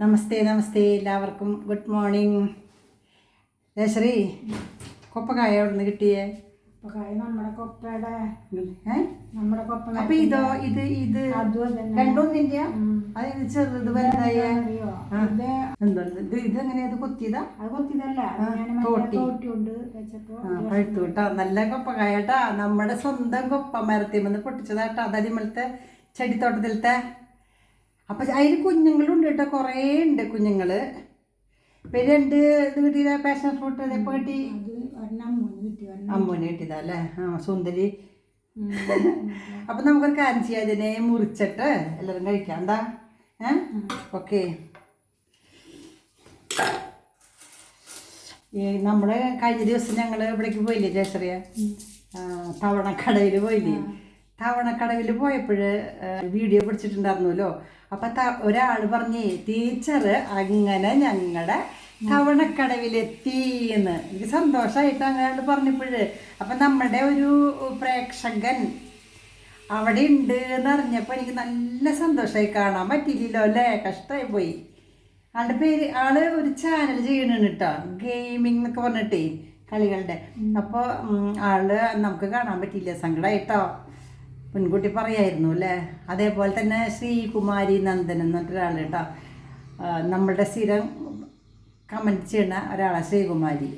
നമസ്തേ നമസ്തേ എല്ലാവർക്കും. Good morning Jayashree കൊപ്പക്കായ അവിടുന്ന് നിന്ന് കിട്ടിയേ? അപ്പൊ നമ്മുടെ കൊപ്പയുടെ നമ്മുടെ കൊപ്പ അപ്പൊ ഇതോ ഇത് ഇത് അതും തന്നെ. രണ്ടും നിന്റെ ചെറുത് വലുതായ. ഇത് ഇതെങ്ങനെയാ ഇത് കൊത്തിയതാ? അത് കൊത്തിയതല്ല. ഞാൻ തോട്ടി. തോട്ടി. കൊണ്ട് വെച്ചപ്പോ പഴുത്തു കേട്ടോ നല്ല കൊപ്പക്കായ കേട്ടാ. നമ്മുടെ സ്വന്തം കൊപ്പ മരത്തിൽ നിന്ന് പൊട്ടിച്ചതാട്ടോ അതടിമലത്തെ ചെടിത്തോട്ടത്തിലത്തെ അപ്പൊ അതിൽ കുഞ്ഞുങ്ങളുണ്ട് കേട്ടോ കുറേ ഉണ്ട് കുഞ്ഞുങ്ങൾ. പിന്നെ എന്ത് ഇത് പാഷൻ ഫ്രൂട്ട് ഇതെപ്പോ കിട്ടി? അമ്മൂന് ഒരെണ്ണം മൂന്ന് കിട്ടി അമ്മൂനെ കിട്ടിയതാ അല്ലേ ആ സുന്ദരി. അപ്പൊ നമുക്കൊരു കാര്യം ചെയ്യാം അതിനെ മുറിച്ചിട്ട് എല്ലാവരും കഴിക്കാം. എന്താ? ഏ? ഓക്കെ. ഈ നമ്മൾ കഴിഞ്ഞ ദിവസം ഞങ്ങൾ ഇവിടേക്ക് പോയില്ലേ ജയശ്രീയ? തവണക്കടയിൽ പോയില്ലേ? തവണക്കടവിൽ പോയപ്പോൾ വീഡിയോ പിടിച്ചിട്ടുണ്ടായിരുന്നല്ലോ. അപ്പൊ ത- ഒരാൾ പറഞ്ഞേ ടീച്ചർ അങ്ങനെ ഞങ്ങളുടെ തവണക്കടവിലെത്തി എന്ന് എനിക്ക് സന്തോഷമായിട്ട് അങ്ങനെ പറഞ്ഞപ്പോഴ് അപ്പൊ നമ്മുടെ ഒരു പ്രേക്ഷകൻ അവിടെ ഉണ്ട് എന്ന് അറിഞ്ഞപ്പോൾ എനിക്ക് നല്ല സന്തോഷമായി കാണാൻ പറ്റിയില്ലല്ലോ അല്ലേ? കഷ്ടമായി പോയി. ആളുടെ പേര് ആൾ ഒരു ചാനൽ ചെയ്യണുണ്ട് കേട്ടോ ഗെയിമിംഗ് എന്നൊക്കെ പറഞ്ഞിട്ടേ കളികളുടെ. അപ്പോൾ ആൾ നമുക്ക് കാണാൻ പറ്റിയില്ല സങ്കടമായിട്ടോ മുൻകൂട്ടി പറയായിരുന്നു അല്ലേ? അതേപോലെ തന്നെ ശ്രീകുമാരി നന്ദൻ എന്ന് പറഞ്ഞൊരാൾ കേട്ടോ നമ്മളുടെ സ്ഥിരം കമന്റ് ചെയ്യുന്ന ഒരാളാണ് ശ്രീകുമാരി.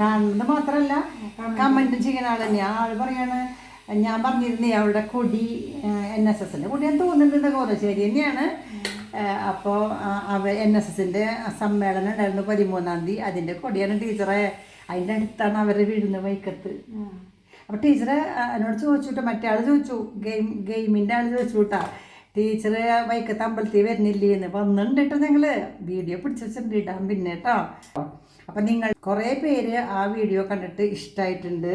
കാണുന്നത് മാത്രമല്ല കമന്റ് ചെയ്യുന്ന ആൾ തന്നെയാണ് ആൾ പറയാണ് ഞാൻ പറഞ്ഞിരുന്നേ അവളുടെ കൊടി എൻ എസ് എസിന്റെ കൊടി ഞാൻ തോന്നുന്നുണ്ട്. കോതശ്ശേരി തന്നെയാണ്. അപ്പോൾ അവ എൻ എസ് എസിന്റെ സമ്മേളനം ഉണ്ടായിരുന്നു പതിമൂന്നാം തീയതി. അതിന്റെ കൊടിയാണ് ടീച്ചറെ. അതിന്റെ അടുത്താണ് അവരെ വീടിന് വൈക്കത്ത്. അപ്പോൾ ടീച്ചറ് എന്നോട് ചോദിച്ചു മറ്റേ ആൾ ചോദിച്ചു ഗെയിം ഗെയിമിന്റെ ആൾ ചോദിച്ചു കേട്ടാ ടീച്ചർ വൈക്കത്ത് അമ്പലത്തിൽ വരുന്നില്ലേ എന്ന്. വന്നിട്ടുണ്ട് കേട്ടോ ഞങ്ങൾ വീഡിയോ പിടിച്ച് വെച്ചിട്ടുണ്ട് ഇടാൻ പിന്നെ കേട്ടോ അപ്പം നിങ്ങൾ കുറേ പേര് ആ വീഡിയോ കണ്ടിട്ട് ഇഷ്ടമായിട്ടുണ്ട്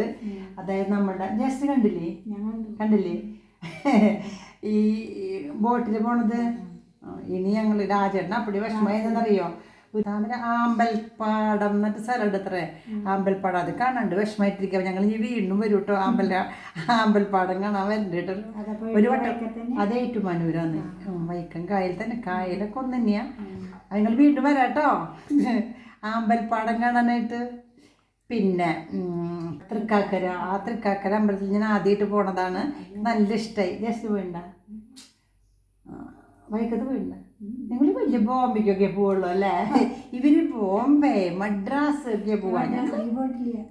അതായത് നമ്മുടെ ജസ്റ്റ് കണ്ടില്ലേ? കണ്ടില്ലേ. ഈ ബോട്ടിൽ പോണത്? ഇനി ഞങ്ങൾ രാജേട്ടൻ അപ്പടി വിഷമമായെന്നറിയോ താമര ആമ്പൽപ്പാടം എന്നിട്ട് സ്ഥലമുണ്ട് അത്രേ. ആമ്പൽപ്പാടം അത് കാണാണ്ട് വിഷമായിട്ടിരിക്കാം ഞങ്ങൾ ഇനി വീണ്ടും വരും കേട്ടോ ആമ്പൽ ആമ്പൽപ്പാടം കാണാൻ വരണ്ട കേട്ടോ ഒരു വട്ടം അതേ ഏറ്റുമാനൂരാന്ന് വൈക്കം കായൽ തന്നെ. കായലൊക്കെ ഒന്ന് തന്നെയാ നിങ്ങൾ വീണ്ടും വരാം കേട്ടോ ആമ്പൽപ്പാടം കാണാനായിട്ട്. പിന്നെ തൃക്കാക്കര. ആ തൃക്കാക്കര അമ്പലത്തിൽ ഞാൻ ആദ്യമായിട്ട് പോണതാണ്. നല്ല ഇഷ്ടമായി ജസ്റ്റ് വേണ്ട വൈക്കത്ത് പോയില്ല. നിങ്ങൾ വലിയ ബോംബെക്കൊക്കെ പോവുള്ളൂ അല്ലേ? ഇവർ ബോംബെ മദ്രാസ് ഒക്കെ പോവാൻ ഈ പോയിട്ടില്ലേ?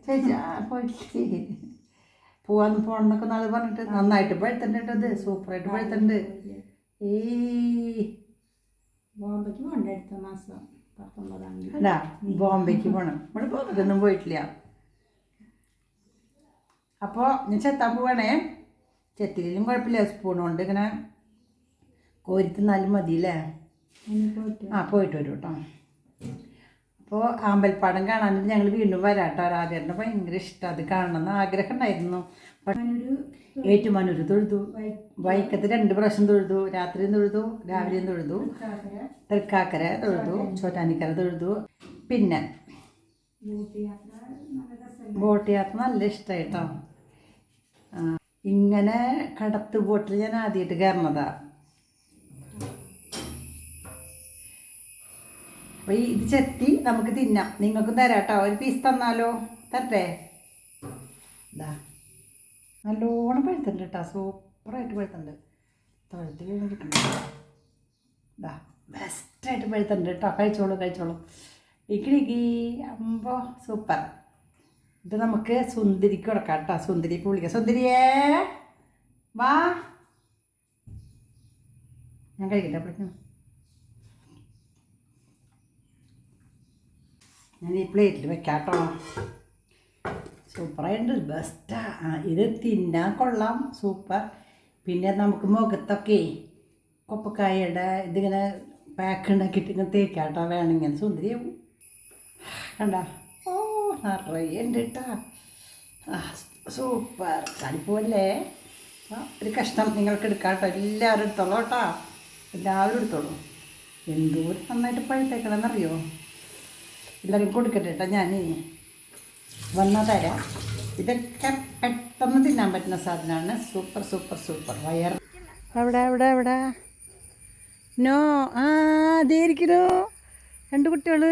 പോവാന്ന് പോണെന്നൊക്കെ നാളെ പറഞ്ഞിട്ട് നന്നായിട്ട് പഴുത്തുണ്ട് കേട്ടോ ഇത് സൂപ്പറായിട്ട് പഴുത്തുണ്ട് ഏയ്. ബോംബെക്ക് പോകണ്ട അടുത്ത മാസം പത്തൊമ്പതാം തീയതി. അല്ല ബോംബെക്ക് പോകണം ഇവിടെ ബോംബെക്കൊന്നും പോയിട്ടില്ല. അപ്പോൾ ഞാൻ ചെത്താൻ പോവാണേ. ചെത്തിയിലും കുഴപ്പമില്ല സ്പൂൺ കൊണ്ട് ഇങ്ങനെ കോരി തിന്നാലും മതി അല്ലേ ആ പോയിട്ട് വരും കേട്ടോ അപ്പോൾ അമ്പൽപ്പാടം കാണാനായിട്ട് ഞങ്ങൾ വീണ്ടും വരാം കേട്ടോ രാജേട്ടന് ഭയങ്കര ഇഷ്ടം. അത് കാണണമെന്ന് ആഗ്രഹം ഉണ്ടായിരുന്നു ഏറ്റുമാനൂർ തൊഴുതു. വൈക്കത്ത് രണ്ട് പ്രാവശ്യം തൊഴുതു. രാത്രിയും തൊഴുതു. രാവിലെയും തൊഴുതു. കാക്കര തൃക്കാക്കര തൊഴുതു. ചോറ്റാനിക്കര തൊഴുതു. പിന്നെ ബോട്ട് യാത്ര നല്ല ഇഷ്ടമായിട്ടോ ഇങ്ങനെ കടത്ത് ബോട്ടിൽ ഞാൻ ആദ്യമായിട്ട് കയറണതാ. അപ്പോൾ ഈ ഇത് ചെത്തി നമുക്ക് തിന്നാം. നിങ്ങൾക്കും തരാം കേട്ടോ ഒരു പീസ് തന്നാലോ? തരട്ടെ? നല്ലോണം പഴുത്തുണ്ട് കേട്ടോ സൂപ്പറായിട്ട് പഴുത്തുണ്ട് തൊഴുത്ത് വീണിരിക്കണം ഇതാ ബെസ്റ്റായിട്ട് പഴുത്തുണ്ട് കേട്ടോ കഴിച്ചോളൂ കഴിച്ചോളൂ. ഇക്കിടിക്കി അമ്പോ സൂപ്പർ ഇത് നമുക്ക് സുന്ദരിക്ക് കൊടുക്കാം കേട്ടോ സുന്ദരിക്ക് വിളിക്കാം. സുന്ദരിയേ വാ. ഞാൻ കഴിക്കട്ടെ അപ്പോഴേക്കും. ഞാൻ ഈ പ്ലേറ്റിൽ വെക്കാട്ടോ. കേട്ടോ ബെസ്റ്റാണ് ഇത് തിന്നാൻ കൊള്ളാം. സൂപ്പർ പിന്നെ നമുക്ക് മുഖത്തൊക്കെ കൊപ്പക്കായയുടെ ഇതിങ്ങനെ പാക്ക് ഉണ്ടാക്കിയിട്ട് ഇങ്ങനെ തേക്കാം കേട്ടോ വേണമെങ്കിൽ സുന്ദരിയാവും കണ്ട? ഓ നിറയെ ഉണ്ട് കേട്ടോ സൂപ്പർ തടിപ്പോല്ലേ ആ ഒരു കഷ്ണം നിങ്ങൾക്ക് എടുക്കാം കേട്ടോ എല്ലാവരും എടുത്തോളൂ കേട്ടോ എല്ലാവരും എടുത്തോളൂ. എന്തോരം നന്നായിട്ട് പഴുത്തേക്കണമെന്നറിയോ എല്ലാവരും കൊടുക്കട്ടെ കേട്ടോ ഞാൻ വന്നാൽ തരാം. ഇതൊക്കെ പെട്ടെന്ന് തിന്നാൻ പറ്റുന്ന സാധനമാണ്. Super super super. വയർ അവിടെ അവിടെ അവിടെ. നോ ആ അതേരിക്കണു രണ്ട് കുട്ടികൾ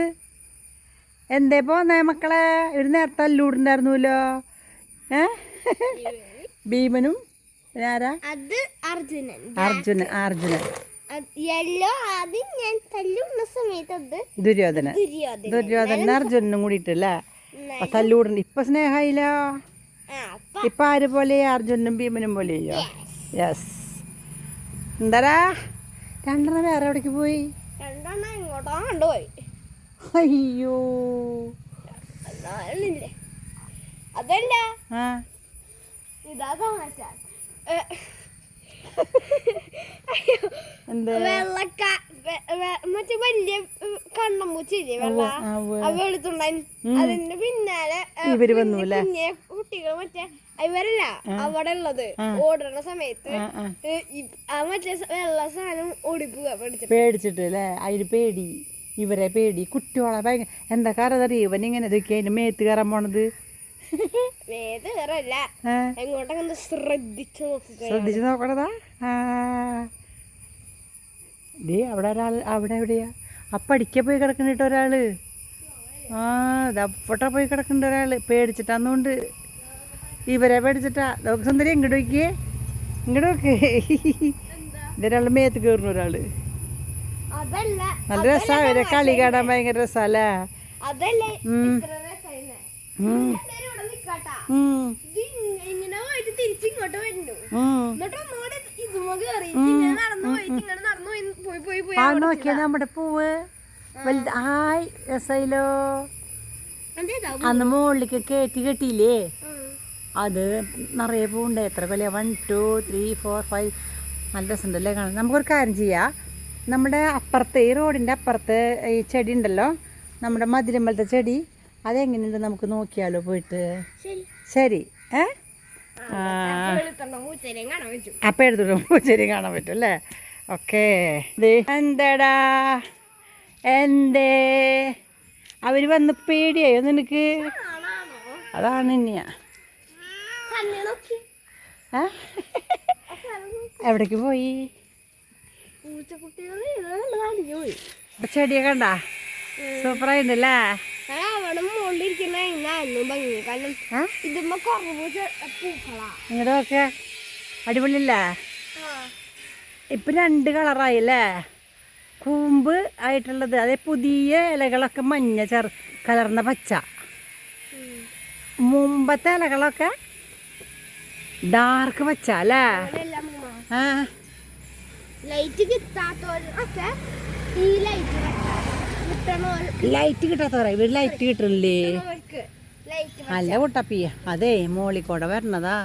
എന്തേ പോന്നേ മക്കളെ? ഒരു നേരത്തെ അല്ലൂടുണ്ടായിരുന്നല്ലോ. ഏ? ഭീമനും. ആരാ? അത് അർജുനൻ. അർജുനൻ അർജുനൻ. യെല്ലോ ആദ്യം ഞാൻ തല്ലുന്ന സമയത്ത് അത് ദുര്യോധന ദുര്യോധന അർജുനനും കൂടിയിട്ടല്ലേ തല്ലൂടുണ്ട്. ഇപ്പൊ അപ്പൊ ഇപ്പൊ ആര് പോലെ? അർജുനനും ഭീമനും പോലെയോ യെസ് എന്താടാ? രണ്ടെണ്ണം വേറെ എവിടേക്ക് പോയി? രണ്ടെണ്ണം ഇങ്ങോട്ടോ കൊണ്ടുപോയി. അയ്യോ. അതല്ല ഇതാ തമാശ മറ്റേ വലിയ കണ്ണമ്മൂച്ചില്ലേ വെള്ള? ഉവ്വ്. ആ അതിന്റെ പിന്നാലെ ഇവർ വന്നു കുഞ്ഞെ കുട്ടികൾ മറ്റേ ഇവരല്ല അവിടെ ഉള്ളത് ഓടുന്ന സമയത്ത് ആ മറ്റേ വെള്ള സാധനം ഓടിപ്പോവാ പേടിച്ചിട്ട്. അല്ലേ അതിന് പേടി. ഇവരെ പേടി. കുട്ടികളെ ഭയങ്കര എന്താ കാരണം അറിയോ ഇവൻ ഇങ്ങനെ ഇതൊക്കെ അതിന്റെ മേത്ത് കയറാൻ പോണത്. എങ്ങോട്ടൊക്കെ ശ്രദ്ധിച്ചു നോക്കണതാ? ദേ അവിടെ ഒരാൾ അവിടെ എവിടെയാ? അപ്പടിക്ക പോയി കിടക്കുന്നുണ്ട് ഒരാൾ. ആ ദപ്പട്ട പോയി കിടക്കുന്നുണ്ട് ഒരാൾ. പേടിച്ചിട്ടാന്നുകൊണ്ട് ഇവരെ പേടിച്ചിട്ടാ. നോക്ക് സുന്ദരി ഇങ്ങോട്ട് നോക്കിയേ. ഇങ്ങോട്ട് നോക്ക്. ഇതൊരാളുടെ മേത്ത് കയറുന്നു ഒരാൾ. നല്ല രസാ. ഇവരെ കളി കാണാൻ ഭയങ്കര രസമല്ലേ അതല്ലേ ആ നോക്കിയാ നമ്മുടെ പൂവ്. വലുത്. രസയിലോ? അന്ന് മുകളിലേക്ക് കയറ്റി കെട്ടിയില്ലേ? അത് നിറയെ പൂവുണ്ട്. എത്ര വില one two three four five നല്ല രസമുണ്ടല്ലേ കാണാൻ. നമുക്കൊരു കാര്യം ചെയ്യാം. നമ്മുടെ അപ്പുറത്ത് ഈ റോഡിന്റെ അപ്പുറത്ത് ഈ ചെടി ഉണ്ടല്ലോ. നമ്മുടെ മധുരമ്പലത്തെ ചെടി. അതെങ്ങനെയുണ്ട് നമുക്ക് നോക്കിയാലോ പോയിട്ട്? ശരി. ഏ? അപ്പം എടുത്തിട്ട് ശരി കാണാൻ പറ്റും അല്ലേ? ഓക്കേ. എന്തടാ? എന്തേ? അവർ വന്ന് പേടിയായോ. നിനക്ക്? അതാണ് ഇനിയാ. എവിടേക്ക് പോയി? ചെടിയൊക്കെ കണ്ടാ? സൂപ്പറായിട്ടുണ്ടല്ലേ ഇങ്ങോട്ട് നോക്കെ അടിപൊളിയല്ലേ? ഇപ്പം രണ്ട് കളറായില്ലേ കൂമ്പ് ആയിട്ടുള്ളത്. അതേ പുതിയ ഇലകളൊക്കെ മഞ്ഞ ചെറ കലർന്ന പച്ച. മുമ്പത്തെ ഇലകളൊക്കെ ഡാർക്ക് പച്ച അല്ലേ? ലൈറ്റ് കിട്ടാത്തവരൊക്കെ ഈ ലൈറ്റ് ലൈറ്റ് കിട്ടാത്തവരാ. ഇവിടെ ലൈറ്റ് കിട്ടണില്ലേ? അല്ല കുട്ടപ്പി അതെ മോളിക്കൂടെ വരണതാ.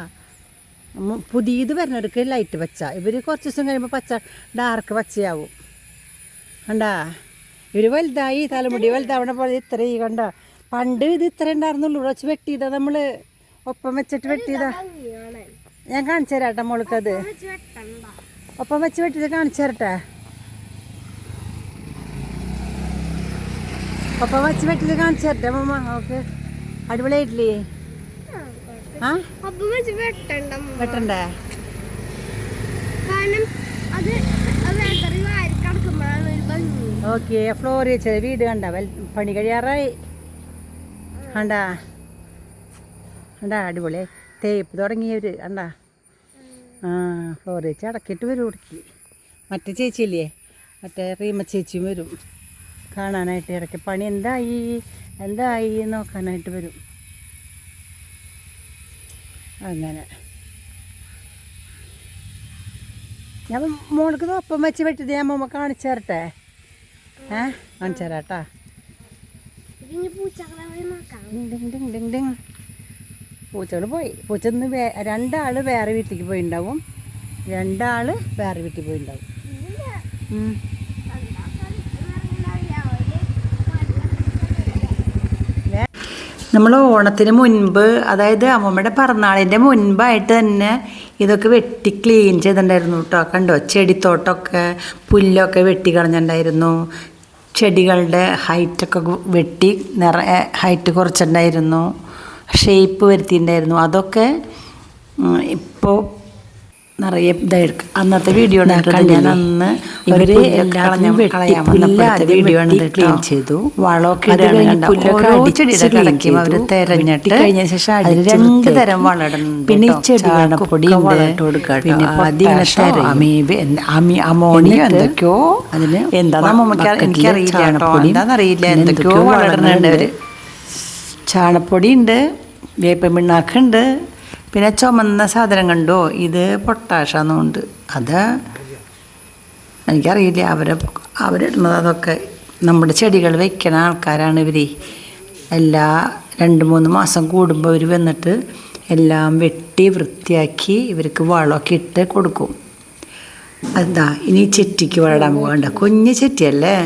പുതിയത് വരുന്നവർക്ക് ലൈറ്റ് പച്ച. ഇവർ കുറച്ച് ദിവസം കഴിയുമ്പോൾ പച്ച ഡാർക്ക് പച്ചയാവും. കണ്ടാ? ഇവർ വലുതായി തലമുടി വലുതാവണ പോലെ ഇത്ര ഈ കണ്ട. പണ്ട് ഇത് ഇത്ര ഉണ്ടായിരുന്നുള്ളൂ. കുറച്ച് വെട്ടിയതാ നമ്മൾ ഒപ്പം വെച്ചിട്ട് വെട്ടിയതാ. ഞാൻ കാണിച്ചു തരാട്ടെ മോൾക്കത്. ഒപ്പം വെച്ച് വെട്ടിയത് കാണിച്ചു തരട്ടെ? ഒപ്പം വെച്ച് വെട്ടിയത് കാണിച്ചു തരട്ടെ മമ്മ ഓക്കെ അടിപൊളിയായിട്ടില്ലേ? ആ? വെട്ടണ്ടേ ഓക്കെ ഫ്ലോർ വെച്ചത്. വീട് കണ്ട? പണി കഴിയാറായി. കണ്ടാ? കണ്ടാ? അടിപൊളി. തേപ്പ് തുടങ്ങിയവർ കണ്ടാ? ആ ഫ്ലോർ വെച്ച് അടക്കിയിട്ട് വരും ഉടുക്കി മറ്റേ ചേച്ചിയില്ലേ? മറ്റേ റീമ ചേച്ചിയും വരും. കാണാനായിട്ട് ഇടയ്ക്ക് പണി എന്തായി? എന്തായി നോക്കാനായിട്ട് വരും. അങ്ങനെ. ഞാൻ മോൾക്ക് ഒപ്പം വെച്ച് വെട്ടിയത് ഞാൻ അമ്മ കാണിച്ചു തരട്ടെ? ഏ? കാണിച്ചു തരാട്ടാ. പൂച്ചകൾ പോയി. പൂച്ച ഇന്ന് വേ രണ്ടാൾ വേറെ വീട്ടിലേക്ക് പോയിണ്ടാവും. രണ്ടാൾ വേറെ വീട്ടിൽ പോയിണ്ടാവും. നമ്മൾ ഓണത്തിന് മുൻപ് അതായത് അമ്മമ്മയുടെ പിറന്നാളിന്റെ മുൻപായിട്ട് തന്നെ ഇതൊക്കെ വെട്ടി ക്ലീൻ ചെയ്തിട്ടുണ്ടായിരുന്നു കേട്ടോ കണ്ടോ? ചെടിത്തോട്ടമൊക്കെ പുല്ലൊക്കെ വെട്ടി കളഞ്ഞിട്ടുണ്ടായിരുന്നു. ചെടികളുടെ ഹൈറ്റൊക്കെ വെട്ടി നിറ ഹൈറ്റ് കുറച്ചിട്ടുണ്ടായിരുന്നു. ഷേപ്പ് വരുത്തിയിട്ടുണ്ടായിരുന്നു. അതൊക്കെ ഇപ്പോൾ നിറയെ ഇതായിരിക്കും. അന്നത്തെ വീഡിയോ ഞാൻ അന്ന് ഇവർ വീഡിയോ ക്ലീൻ ചെയ്തു. വളമൊക്കെ അവർ തെരഞ്ഞിട്ട് കഴിഞ്ഞ ശേഷം രണ്ട് തരം വളം ഇടുന്നുണ്ട് പിന്നെ ഈ ചെടിപ്പൊടി പിന്നെ അമീബ് അമി അമോണിയ എന്തൊക്കെയോ അതിന് എന്താ എനിക്കറിയില്ല എന്താണെന്നറിയില്ല എന്തൊക്കെയോ വളരുന്നുണ്ട് അവർ ചാണപ്പൊടി ഉണ്ട് വേപ്പ പിണ്ണാക്കുണ്ട് പിന്നെ ചുമന്ന സാധനം കണ്ടോ? ഇത് പൊട്ടാഷാന്നുണ്ട്. അത് എനിക്കറിയില്ല. അവരെ അവരിടുന്നത് അതൊക്കെ നമ്മുടെ ചെടികൾ വയ്ക്കുന്ന ആൾക്കാരാണ് ഇവർ എല്ലാ രണ്ട് മൂന്ന് മാസം കൂടുമ്പോൾ ഇവർ വന്നിട്ട് എല്ലാം വെട്ടി വൃത്തിയാക്കി ഇവർക്ക് വളമൊക്കെ ഇട്ട് കൊടുക്കും. അതാ ഇനി ചെറ്റിക്ക് വളരാൻ പോകണ്ട കുഞ്ഞ് ചെറ്റിയല്ലേ?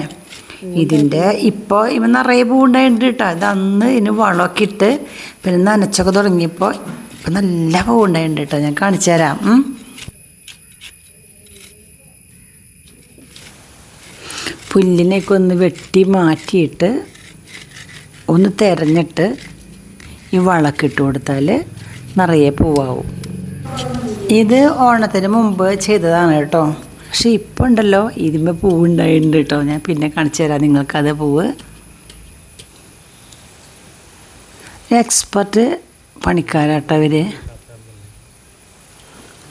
ഇതിന്റെ ഇപ്പോൾ ഇവ നിറയെ പൂണ്ടായിട്ടുണ്ട് കേട്ടോ. ഇത് അന്ന് ഇതിന് വളമൊക്കെ ഇട്ട് പിന്നെ നനച്ചൊക്കെ തുടങ്ങിയപ്പോൾ ഇപ്പം നല്ല പൂണ്ടായിട്ടുണ്ട് കേട്ടോ. ഞാൻ കാണിച്ചു തരാം. പുല്ലിനെയൊക്കെ ഒന്ന് വെട്ടി മാറ്റിയിട്ട് ഒന്ന് തിരഞ്ഞിട്ട് ഈ വളക്കിട്ട് കൊടുത്താൽ നിറയെ പൂവാവും. ഇത് ഓണത്തിന് മുമ്പ് ചെയ്തതാണ് കേട്ടോ. പക്ഷെ ഇപ്പം ഉണ്ടല്ലോ പൂവ് ഉണ്ടായിട്ടുണ്ട് കേട്ടോ. ഞാൻ പിന്നെ കാണിച്ചു തരാം നിങ്ങൾക്കത് പൂവ്. എക്സ്പെർട്ട് പണിക്കാരാട്ടവർ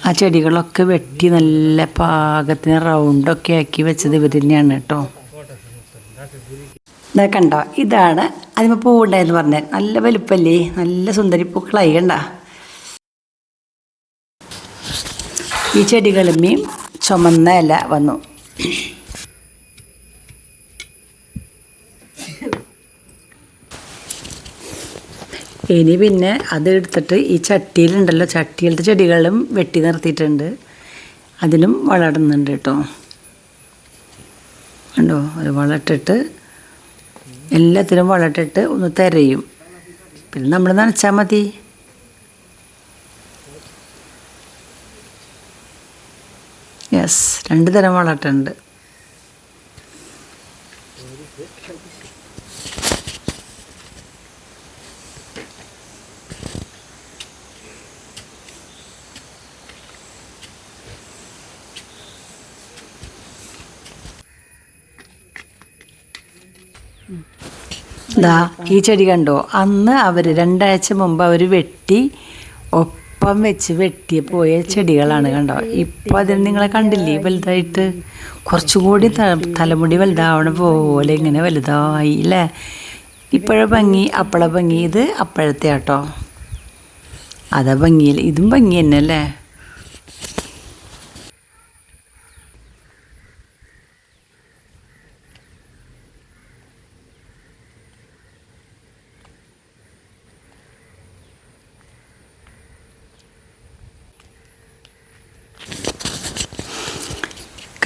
ആ ചെടികളൊക്കെ വെട്ടി നല്ല പാകത്തിന് റൗണ്ടൊക്കെ ആക്കി വെച്ചത് ഇവർ തന്നെയാണ് കേട്ടോ. ഇതാ കണ്ടോ? ഇതാണ് അതിന് പൂവുണ്ടായെന്ന് പറഞ്ഞ. നല്ല വലുപ്പല്ലേ? നല്ല സുന്ദരി പൂക്കളായി കണ്ട. ഈ ചെടികളുമ്മയും ചുമന്ന ഇല വന്നു. ഇനി പിന്നെ അത് എടുത്തിട്ട് ഈ ചട്ടിയിലുണ്ടല്ലോ ചട്ടിയിലത്തെ ചെടികളും വെട്ടി നിർത്തിയിട്ടുണ്ട്. അതിലും വളരുന്നുണ്ട് കേട്ടോ. കണ്ടോ? അത് വളമിട്ടിട്ട് എല്ലാത്തിനും വളമിട്ടിട്ട് ഒന്ന് തിരയും. പിന്നെ നമ്മൾ നനച്ചാൽ മതി. യെസ് രണ്ട് തരം വളട്ടുണ്ട് ദാ ഈ ചെടി കണ്ടോ? അന്ന് അവർ രണ്ടാഴ്ച മുമ്പ് അവർ വെട്ടി ഒപ്പം വെച്ച് വെട്ടി പോയ ചെടികളാണ് കണ്ടോ? ഇപ്പോൾ അതിന് നിങ്ങളെ കണ്ടില്ലേ വലുതായിട്ട്? കുറച്ചുകൂടി തലമുടി വലുതാവണ പോലെ ഇങ്ങനെ വലുതായി അല്ലേ ഇപ്പോഴ ഭംഗി അപ്പള ഭംഗി. ഇത് അപ്പോഴത്തെ കേട്ടോ അതാ ഭംഗിയിൽ ഇതും ഭംഗി തന്നെ അല്ലേ?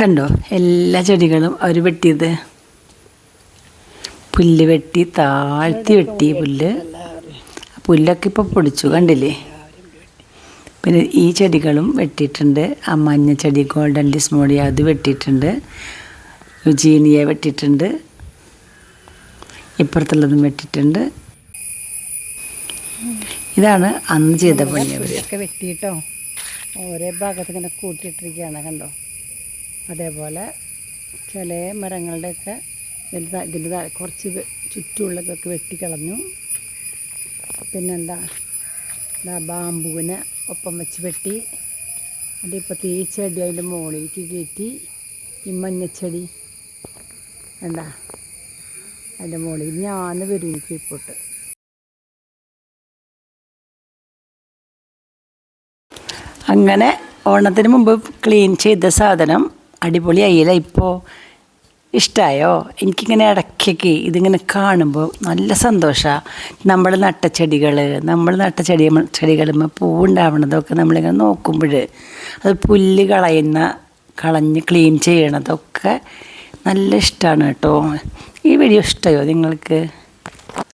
കണ്ടോ? എല്ലാ ചെടികളും അവർ വെട്ടിയത്. പുല്ല് വെട്ടി താഴ്ത്തി വെട്ടി പുല്ല്. പുല്ലൊക്കെ ഇപ്പോൾ പൊടിച്ചു കണ്ടില്ലേ? പിന്നെ ഈ ചെടികളും വെട്ടിയിട്ടുണ്ട്. ആ മഞ്ഞ ചെടി ഗോൾഡൻ ഡിസ്മോഡിയ അത് വെട്ടിയിട്ടുണ്ട്. രുചീനിയ വെട്ടിയിട്ടുണ്ട്. ഇപ്പുറത്തുള്ളതും വെട്ടിയിട്ടുണ്ട്. ഇതാണ് അന്ന് ചെയ്ത പണി വെട്ടിയിട്ടോ? ഓരോ ഭാഗത്ത് ഇങ്ങനെ കൂട്ടിയിട്ടിരിക്കുകയാണ് കണ്ടോ? അതേപോലെ ചില മരങ്ങളുടെയൊക്കെ ഇതിന്റെ ഇതിന്റെ താഴെ കുറച്ച് ചുറ്റുമുള്ളതൊക്കെ വെട്ടിക്കളഞ്ഞു. പിന്നെന്താ? എന്താ ബാമ്പുവിനെ ഒപ്പം വെച്ച് വെട്ടി. അതിപ്പോഴത്തെ ഈ ചെടി അതിന്റെ മുകളിലേക്ക് കയറ്റി. ഈ മഞ്ഞച്ചെടി എന്താ? അതിന്റെ മുകളിൽ ഞാൻ വരും എനിക്ക് ഇപ്പോട്ട് അങ്ങനെ ഓണത്തിന് മുമ്പ് ക്ലീൻ ചെയ്ത സാധനം അടിപൊളിയായില്ല ഇപ്പോൾ ഇഷ്ടമായോ എനിക്കിങ്ങനെ ഇടയ്ക്കൊക്കെ ഇതിങ്ങനെ കാണുമ്പോൾ നല്ല സന്തോഷമാണ് നമ്മൾ നട്ട ചെടികൾ നമ്മൾ നട്ട ചെടി ചെടികളുമ്പോൾ പൂവുണ്ടാവണതൊക്കെ നമ്മളിങ്ങനെ നോക്കുമ്പോൾ അത് പുല്ല് കളയുന്ന കളഞ്ഞ് ക്ലീൻ ചെയ്യണതൊക്കെ നല്ല ഇഷ്ടമാണ് കേട്ടോ. ഈ വീഡിയോ ഇഷ്ടമായോ നിങ്ങൾക്ക്?